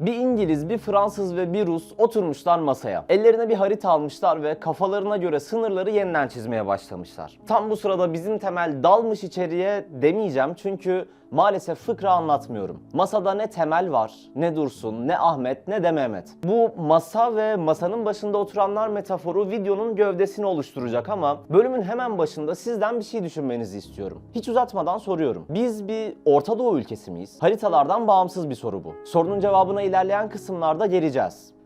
Bir İngiliz, bir Fransız ve bir Rus oturmuşlar masaya. Ellerine bir harita almışlar ve kafalarına göre sınırları yeniden çizmeye başlamışlar. Tam bu sırada bizim temel dalmış içeriye demeyeceğim çünkü maalesef fıkra anlatmıyorum. Masada ne Temel var, ne Dursun, ne Ahmet, ne de Mehmet. Bu masa ve masanın başında oturanlar metaforu videonun gövdesini oluşturacak ama bölümün hemen başında sizden bir şey düşünmenizi istiyorum. Hiç uzatmadan soruyorum. Biz bir Orta Doğu ülkesi miyiz? Haritalardan bağımsız bir soru bu. Sorunun cevabına ilerleyen kısımlarda geleceğiz.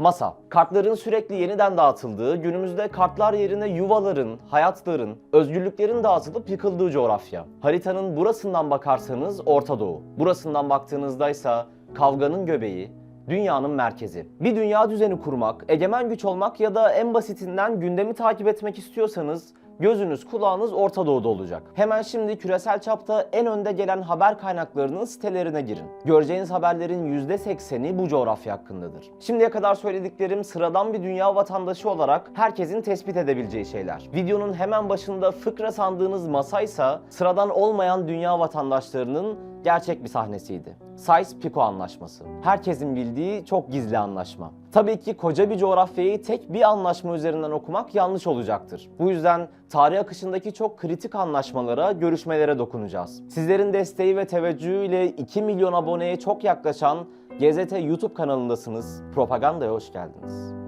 Masa. Kartların sürekli yeniden dağıtıldığı, günümüzde kartlar yerine yuvaların, hayatların, özgürlüklerin dağıtılıp yıkıldığı coğrafya. Haritanın burasından bakarsanız Orta Doğu, burasından baktığınızda ise kavganın göbeği, dünyanın merkezi. Bir dünya düzeni kurmak, egemen güç olmak ya da en basitinden gündemi takip etmek istiyorsanız gözünüz kulağınız Orta Doğu'da olacak. Hemen şimdi küresel çapta en önde gelen haber kaynaklarının sitelerine girin. Göreceğiniz haberlerin %80'i bu coğrafya hakkındadır. Şimdiye kadar söylediklerim sıradan bir dünya vatandaşı olarak herkesin tespit edebileceği şeyler. Videonun hemen başında fıkra sandığınız masaysa sıradan olmayan dünya vatandaşlarının gerçek bir sahnesiydi. Sykes-Picot Anlaşması. Herkesin bildiği çok gizli anlaşma. Tabii ki koca bir coğrafyayı tek bir anlaşma üzerinden okumak yanlış olacaktır. Bu yüzden tarih akışındaki çok kritik anlaşmalara, görüşmelere dokunacağız. Sizlerin desteği ve teveccühüyle 2 milyon aboneye çok yaklaşan GZT YouTube kanalındasınız. Propagandaya hoş geldiniz.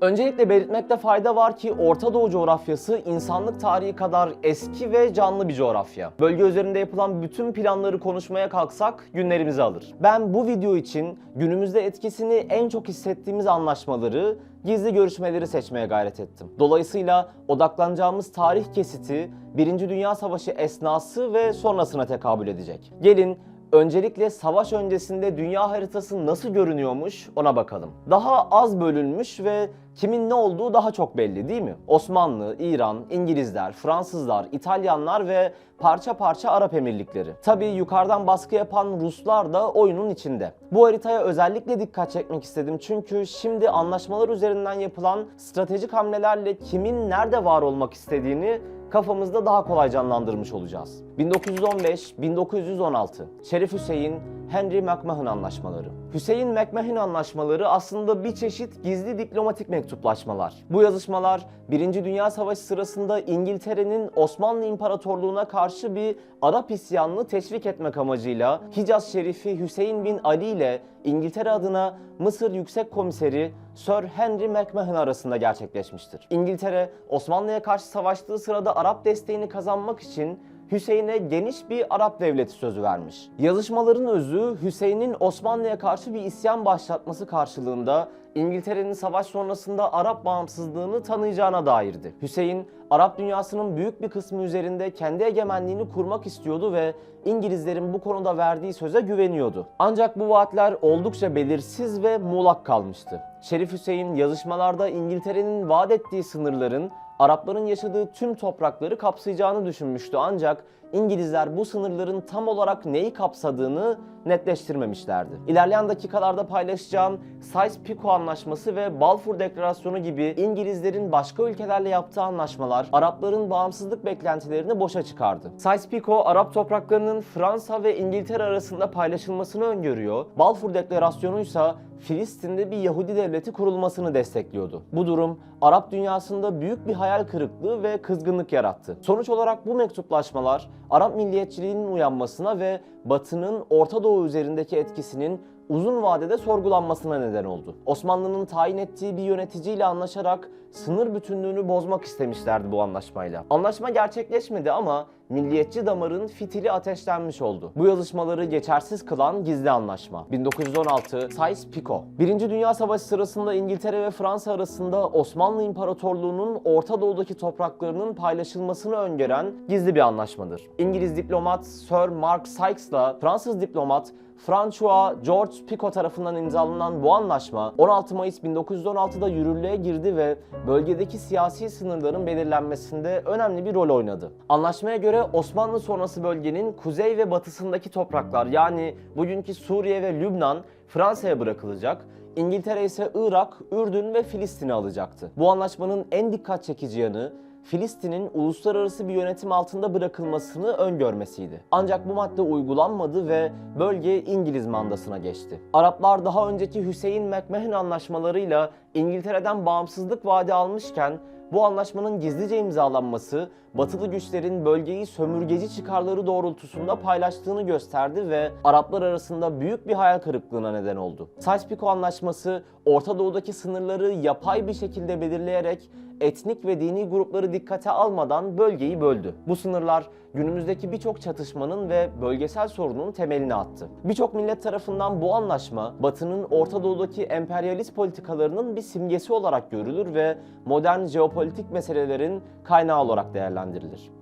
Öncelikle belirtmekte fayda var ki Orta Doğu coğrafyası insanlık tarihi kadar eski ve canlı bir coğrafya. Bölge üzerinde yapılan bütün planları konuşmaya kalksak günlerimizi alır. Ben bu video için günümüzde etkisini en çok hissettiğimiz anlaşmaları, gizli görüşmeleri seçmeye gayret ettim. Dolayısıyla odaklanacağımız tarih kesiti Birinci Dünya Savaşı esnası ve sonrasına tekabül edecek. Gelin Öncelikle savaş öncesinde dünya haritası nasıl görünüyormuş ona bakalım. Daha az bölünmüş ve kimin ne olduğu daha çok belli değil mi? Osmanlı, İran, İngilizler, Fransızlar, İtalyanlar ve parça parça Arap Emirlikleri. Tabii yukarıdan baskı yapan Ruslar da oyunun içinde. Bu haritaya özellikle dikkat çekmek istedim çünkü şimdi anlaşmalar üzerinden yapılan stratejik hamlelerle kimin nerede var olmak istediğini kafamızda daha kolay canlandırmış olacağız. 1915-1916 Şerif Hüseyin Henry McMahon anlaşmaları. Hüseyin McMahon anlaşmaları aslında bir çeşit gizli diplomatik mektuplaşmalar. Bu yazışmalar 1. Dünya Savaşı sırasında İngiltere'nin Osmanlı İmparatorluğu'na karşı bir Arap isyanını teşvik etmek amacıyla Hicaz Şerifi Hüseyin bin Ali ile İngiltere adına Mısır Yüksek Komiseri Sir Henry McMahon arasında gerçekleşmiştir. İngiltere Osmanlı'ya karşı savaştığı sırada Arap desteğini kazanmak için Hüseyin'e geniş bir Arap devleti sözü vermiş. Yazışmaların özü Hüseyin'in Osmanlı'ya karşı bir isyan başlatması karşılığında İngiltere'nin savaş sonrasında Arap bağımsızlığını tanıyacağına dairdi. Hüseyin, Arap dünyasının büyük bir kısmı üzerinde kendi egemenliğini kurmak istiyordu ve İngilizlerin bu konuda verdiği söze güveniyordu. Ancak bu vaatler oldukça belirsiz ve muğlak kalmıştı. Şerif Hüseyin yazışmalarda İngiltere'nin vaat ettiği sınırların Arapların yaşadığı tüm toprakları kapsayacağını düşünmüştü. Ancak İngilizler bu sınırların tam olarak neyi kapsadığını netleştirmemişlerdi. İlerleyen dakikalarda paylaşacağım Sykes-Picot Anlaşması ve Balfour Deklarasyonu gibi İngilizlerin başka ülkelerle yaptığı anlaşmalar Arapların bağımsızlık beklentilerini boşa çıkardı. Sykes-Picot Arap topraklarının Fransa ve İngiltere arasında paylaşılmasını öngörüyor. Balfour Deklarasyonu ise Filistin'de bir Yahudi devleti kurulmasını destekliyordu. Bu durum Arap dünyasında büyük bir hayal kırıklığı ve kızgınlık yarattı. Sonuç olarak bu mektuplaşmalar Arap milliyetçiliğinin uyanmasına ve Batı'nın Orta Doğu üzerindeki etkisinin uzun vadede sorgulanmasına neden oldu. Osmanlı'nın tayin ettiği bir yöneticiyle anlaşarak sınır bütünlüğünü bozmak istemişlerdi bu anlaşmayla. Anlaşma gerçekleşmedi ama milliyetçi damarın fitili ateşlenmiş oldu. Bu yazışmaları geçersiz kılan gizli anlaşma. 1916 Sykes-Picot. Birinci Dünya Savaşı sırasında İngiltere ve Fransa arasında Osmanlı İmparatorluğu'nun Orta Doğu'daki topraklarının paylaşılmasını öngören gizli bir anlaşmadır. İngiliz diplomat Sir Mark Sykes'la Fransız diplomat François George Picot tarafından imzalanan bu anlaşma 16 Mayıs 1916'da yürürlüğe girdi ve bölgedeki siyasi sınırların belirlenmesinde önemli bir rol oynadı. Anlaşmaya göre Osmanlı sonrası bölgenin kuzey ve batısındaki topraklar yani bugünkü Suriye ve Lübnan Fransa'ya bırakılacak. İngiltere ise Irak, Ürdün ve Filistin'i alacaktı. Bu anlaşmanın en dikkat çekici yanı Filistin'in uluslararası bir yönetim altında bırakılmasını öngörmesiydi. Ancak bu madde uygulanmadı ve bölge İngiliz mandasına geçti. Araplar daha önceki Hüseyin McMahon anlaşmalarıyla İngiltere'den bağımsızlık vaadi almışken bu anlaşmanın gizlice imzalanması batılı güçlerin bölgeyi sömürgeci çıkarları doğrultusunda paylaştığını gösterdi ve Araplar arasında büyük bir hayal kırıklığına neden oldu. Sykes-Picot Anlaşması Orta Doğu'daki sınırları yapay bir şekilde belirleyerek etnik ve dini grupları dikkate almadan bölgeyi böldü. Bu sınırlar günümüzdeki birçok çatışmanın ve bölgesel sorunun temelini attı. Birçok millet tarafından bu anlaşma Batı'nın Orta Doğu'daki emperyalist politikalarının bir simgesi olarak görülür ve modern jeopolitik meselelerin kaynağı olarak değerlendirilir.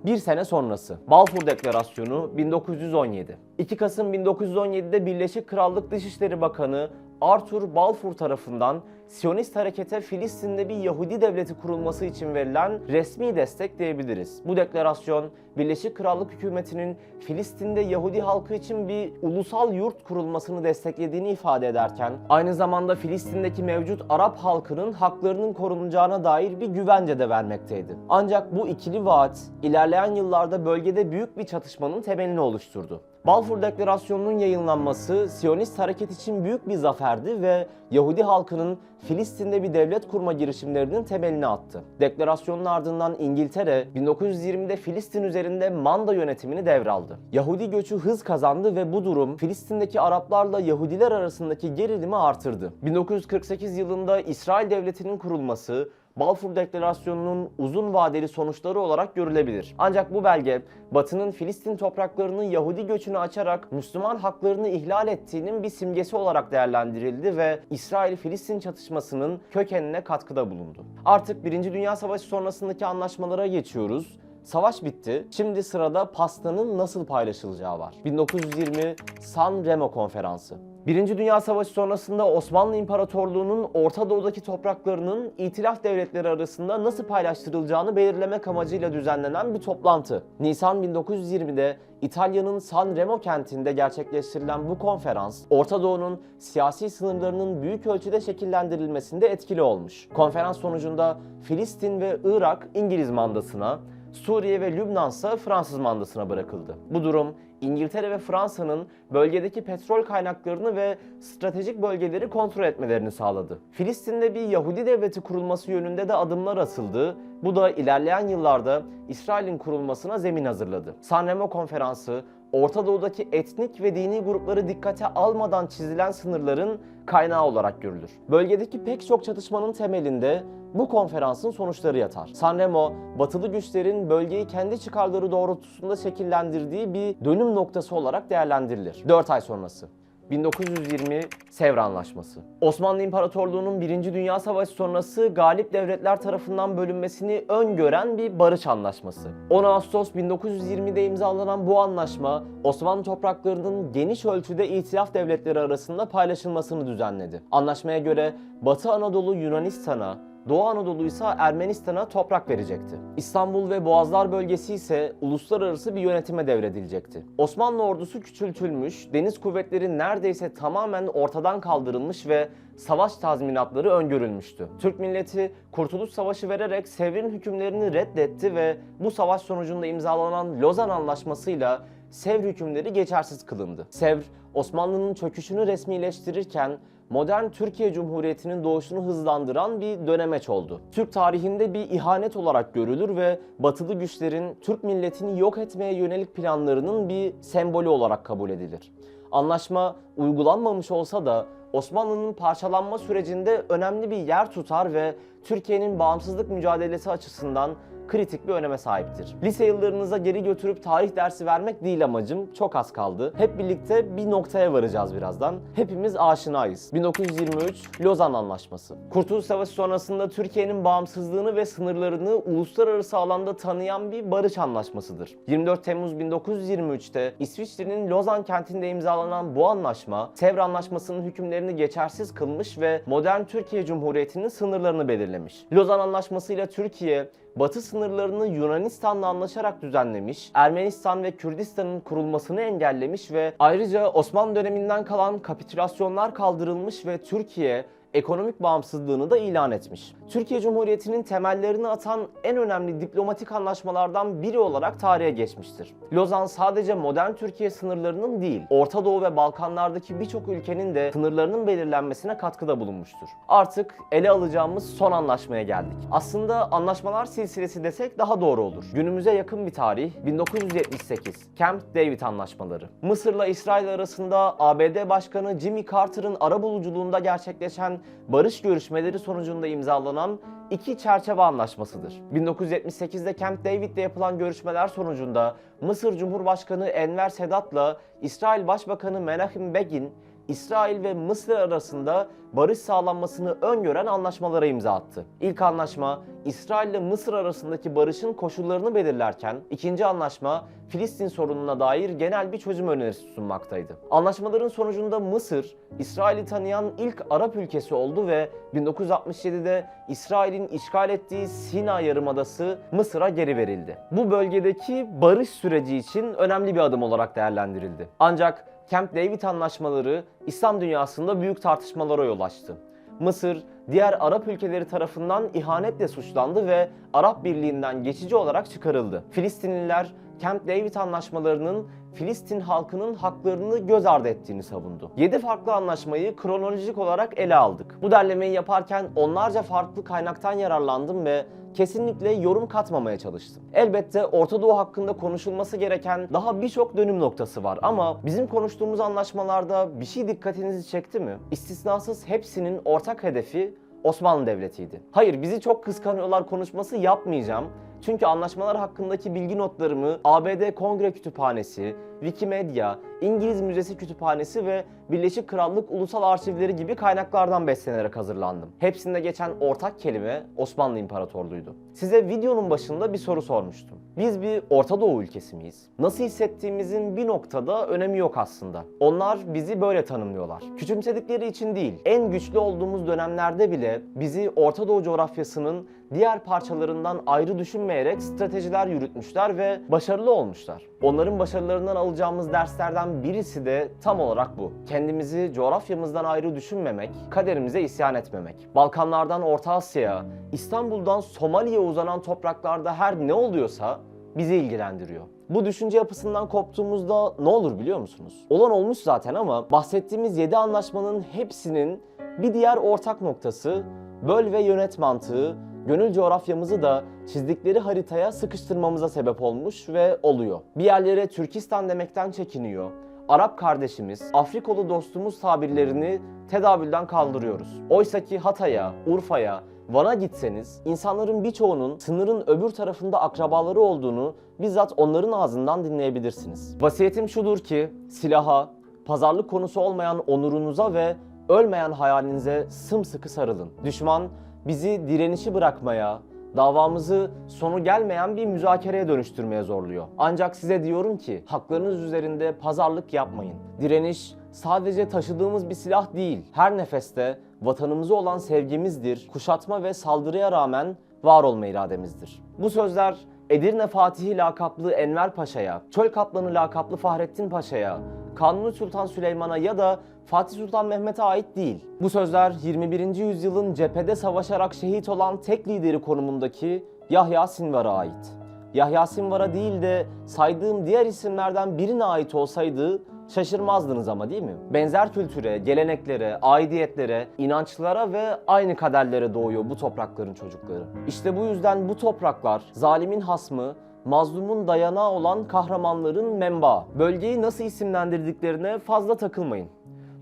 Bir sene sonrası Balfour Deklarasyonu 1917. 2 Kasım 1917'de Birleşik Krallık Dışişleri Bakanı Arthur Balfour tarafından Siyonist harekete Filistin'de bir Yahudi devleti kurulması için verilen resmi destek diyebiliriz. Bu deklarasyon Birleşik Krallık hükümetinin Filistin'de Yahudi halkı için bir ulusal yurt kurulmasını desteklediğini ifade ederken aynı zamanda Filistin'deki mevcut Arap halkının haklarının korunacağına dair bir güvence de vermekteydi. Ancak bu ikili vaat ilerleyen yıllarda bölgede büyük bir çatışmanın temelini oluşturdu. Balfour Deklarasyonu'nun yayınlanması Siyonist hareket için büyük bir zaferdi ve Yahudi halkının Filistin'de bir devlet kurma girişimlerinin temelini attı. Deklarasyonun ardından İngiltere 1920'de Filistin üzerinde manda yönetimini devraldı. Yahudi göçü hız kazandı ve bu durum Filistin'deki Araplarla Yahudiler arasındaki gerilimi artırdı. 1948 yılında İsrail devletinin kurulması Balfour Deklarasyonu'nun uzun vadeli sonuçları olarak görülebilir. Ancak bu belge Batı'nın Filistin topraklarının Yahudi göçünü açarak Müslüman haklarını ihlal ettiğinin bir simgesi olarak değerlendirildi ve İsrail-Filistin çatışmasının kökenine katkıda bulundu. Artık 1. Dünya Savaşı sonrasındaki anlaşmalara geçiyoruz. Savaş bitti. Şimdi sırada pastanın nasıl paylaşılacağı var. 1920 San Remo Konferansı. Birinci Dünya Savaşı sonrasında Osmanlı İmparatorluğu'nun Orta Doğu'daki topraklarının itilaf devletleri arasında nasıl paylaştırılacağını belirlemek amacıyla düzenlenen bir toplantı. Nisan 1920'de İtalya'nın San Remo kentinde gerçekleştirilen bu konferans, Orta Doğu'nun siyasi sınırlarının büyük ölçüde şekillendirilmesinde etkili olmuş. Konferans sonucunda Filistin ve Irak İngiliz mandasına, Suriye ve Lübnan ise Fransız mandasına bırakıldı. Bu durum İngiltere ve Fransa'nın bölgedeki petrol kaynaklarını ve stratejik bölgeleri kontrol etmelerini sağladı. Filistin'de bir Yahudi devleti kurulması yönünde de adımlar atıldı. Bu da ilerleyen yıllarda İsrail'in kurulmasına zemin hazırladı. Sanremo Konferansı Orta Doğu'daki etnik ve dini grupları dikkate almadan çizilen sınırların kaynağı olarak görülür. Bölgedeki pek çok çatışmanın temelinde bu konferansın sonuçları yatar. Sanremo, batılı güçlerin bölgeyi kendi çıkarları doğrultusunda şekillendirdiği bir dönüm noktası olarak değerlendirilir. 4 ay sonrası. 1920 Sevr Anlaşması. Osmanlı İmparatorluğu'nun 1. Dünya Savaşı sonrası galip devletler tarafından bölünmesini öngören bir barış anlaşması. 10 Ağustos 1920'de imzalanan bu anlaşma Osmanlı topraklarının geniş ölçüde itilaf devletleri arasında paylaşılmasını düzenledi. Anlaşmaya göre Batı Anadolu Yunanistan'a, Doğu Anadolu ise Ermenistan'a toprak verecekti. İstanbul ve Boğazlar bölgesi ise uluslararası bir yönetime devredilecekti. Osmanlı ordusu küçültülmüş, deniz kuvvetleri neredeyse tamamen ortadan kaldırılmış ve savaş tazminatları öngörülmüştü. Türk milleti Kurtuluş Savaşı vererek Sevr'in hükümlerini reddetti ve bu savaş sonucunda imzalanan Lozan Anlaşması'yla Sevr hükümleri geçersiz kılındı. Sevr, Osmanlı'nın çöküşünü resmileştirirken modern Türkiye Cumhuriyeti'nin doğuşunu hızlandıran bir dönemeç oldu. Türk tarihinde bir ihanet olarak görülür ve batılı güçlerin Türk milletini yok etmeye yönelik planlarının bir sembolü olarak kabul edilir. Anlaşma uygulanmamış olsa da Osmanlı'nın parçalanma sürecinde önemli bir yer tutar ve Türkiye'nin bağımsızlık mücadelesi açısından kritik bir öneme sahiptir. Lise yıllarınıza geri götürüp tarih dersi vermek değil amacım. Çok az kaldı. Hep birlikte bir noktaya varacağız birazdan. Hepimiz aşinayız. 1923 Lozan Anlaşması. Kurtuluş Savaşı sonrasında Türkiye'nin bağımsızlığını ve sınırlarını uluslararası alanda tanıyan bir barış anlaşmasıdır. 24 Temmuz 1923'te İsviçre'nin Lozan kentinde imzalanan bu anlaşma, Sevr Anlaşması'nın hükümlerini geçersiz kılmış ve modern Türkiye Cumhuriyeti'nin sınırlarını belirlemiş. Lozan Anlaşması ile Türkiye, Batı sınırlarını Yunanistan'la anlaşarak düzenlemiş, Ermenistan ve Kürdistan'ın kurulmasını engellemiş ve ayrıca Osmanlı döneminden kalan kapitülasyonlar kaldırılmış ve Türkiye ekonomik bağımsızlığını da ilan etmiş. Türkiye Cumhuriyeti'nin temellerini atan en önemli diplomatik anlaşmalardan biri olarak tarihe geçmiştir. Lozan sadece modern Türkiye sınırlarının değil, Orta Doğu ve Balkanlardaki birçok ülkenin de sınırlarının belirlenmesine katkıda bulunmuştur. Artık ele alacağımız son anlaşmaya geldik. Aslında anlaşmalar silsilesi desek daha doğru olur. Günümüze yakın bir tarih 1978 Camp David anlaşmaları. Mısır'la İsrail arasında ABD Başkanı Jimmy Carter'ın arabuluculuğunda gerçekleşen barış görüşmeleri sonucunda imzalanan iki çerçeve anlaşmasıdır. 1978'de Camp David'de yapılan görüşmeler sonucunda Mısır Cumhurbaşkanı Enver Sedat'la İsrail Başbakanı Menachem Begin İsrail ve Mısır arasında barış sağlanmasını öngören anlaşmalara imza attı. İlk anlaşma İsrail ile Mısır arasındaki barışın koşullarını belirlerken ikinci anlaşma Filistin sorununa dair genel bir çözüm önerisi sunmaktaydı. Anlaşmaların sonucunda Mısır, İsrail'i tanıyan ilk Arap ülkesi oldu ve 1967'de İsrail'in işgal ettiği Sina Yarımadası Mısır'a geri verildi. Bu bölgedeki barış süreci için önemli bir adım olarak değerlendirildi. Ancak Camp David anlaşmaları İslam dünyasında büyük tartışmalara yol açtı. Mısır, diğer Arap ülkeleri tarafından ihanetle suçlandı ve Arap Birliği'nden geçici olarak çıkarıldı. Filistinliler Camp David anlaşmalarının Filistin halkının haklarını göz ardı ettiğini savundu. 7 farklı anlaşmayı kronolojik olarak ele aldık. Bu derlemeyi yaparken onlarca farklı kaynaktan yararlandım ve kesinlikle yorum katmamaya çalıştım. Elbette Orta Doğu hakkında konuşulması gereken daha birçok dönüm noktası var ama bizim konuştuğumuz anlaşmalarda bir şey dikkatinizi çekti mi? İstisnasız hepsinin ortak hedefi Osmanlı Devleti'ydi. Hayır bizi çok kıskanıyorlar konuşması yapmayacağım. Çünkü anlaşmalar hakkındaki bilgi notlarımı ABD Kongre Kütüphanesi, Wikimedia, İngiliz Müzesi Kütüphanesi ve Birleşik Krallık Ulusal Arşivleri gibi kaynaklardan beslenerek hazırlandım. Hepsinde geçen ortak kelime Osmanlı İmparatorluğu'ydu. Size videonun başında bir soru sormuştum. Biz bir Orta Doğu ülkesi miyiz? Nasıl hissettiğimizin bir noktada önemi yok aslında. Onlar bizi böyle tanımlıyorlar. Küçümsedikleri için değil, en güçlü olduğumuz dönemlerde bile bizi Orta Doğu coğrafyasının diğer parçalarından ayrı düşünmeyerek stratejiler yürütmüşler ve başarılı olmuşlar. Onların başarılarından alacağımız derslerden birisi de tam olarak bu. Kendimizi coğrafyamızdan ayrı düşünmemek, kaderimize isyan etmemek. Balkanlardan Orta Asya'ya, İstanbul'dan Somali'ye uzanan topraklarda her ne oluyorsa bizi ilgilendiriyor. Bu düşünce yapısından koptuğumuzda ne olur biliyor musunuz? Olan olmuş zaten ama bahsettiğimiz 7 anlaşmanın hepsinin bir diğer ortak noktası böl ve yönet mantığı gönül coğrafyamızı da çizdikleri haritaya sıkıştırmamıza sebep olmuş ve oluyor. Bir yerlere Türkistan demekten çekiniyor. Arap kardeşimiz, Afrikalı dostumuz tabirlerini tedavülden kaldırıyoruz. Oysa ki Hatay'a, Urfa'ya, Van'a gitseniz insanların birçoğunun sınırın öbür tarafında akrabaları olduğunu bizzat onların ağzından dinleyebilirsiniz. Vasiyetim şudur ki silaha, pazarlık konusu olmayan onurunuza ve ölmeyen hayalinize sımsıkı sarılın. Düşman bizi direnişi bırakmaya, davamızı sonu gelmeyen bir müzakereye dönüştürmeye zorluyor. Ancak size diyorum ki haklarınız üzerinde pazarlık yapmayın. Direniş sadece taşıdığımız bir silah değil. Her nefeste vatanımıza olan sevgimizdir. Kuşatma ve saldırıya rağmen var olma irademizdir. Bu sözler Edirne Fatihi lakaplı Enver Paşa'ya, Çöl Kaplanı lakaplı Fahrettin Paşa'ya, Kanuni Sultan Süleyman'a ya da Fatih Sultan Mehmet'e ait değil. Bu sözler 21. yüzyılın cephede savaşarak şehit olan tek lideri konumundaki Yahya Sinvar'a ait. Yahya Sinvar'a değil de saydığım diğer isimlerden birine ait olsaydı şaşırmazdınız ama değil mi? Benzer kültüre, geleneklere, aidiyetlere, inançlara ve aynı kaderlere doğuyor bu toprakların çocukları. İşte bu yüzden bu topraklar zalimin hasmı, mazlumun dayanağı olan kahramanların menbaı. Bölgeyi nasıl isimlendirdiklerine fazla takılmayın.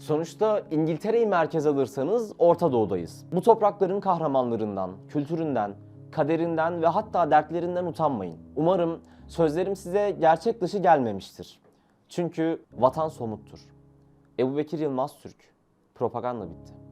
Sonuçta İngiltere'yi merkez alırsanız Orta Doğu'dayız. Bu toprakların kahramanlarından, kültüründen, kaderinden ve hatta dertlerinden utanmayın. Umarım sözlerim size gerçek dışı gelmemiştir. Çünkü vatan somuttur. Ebu Bekir Yılmaz Türk. Propaganda bitti.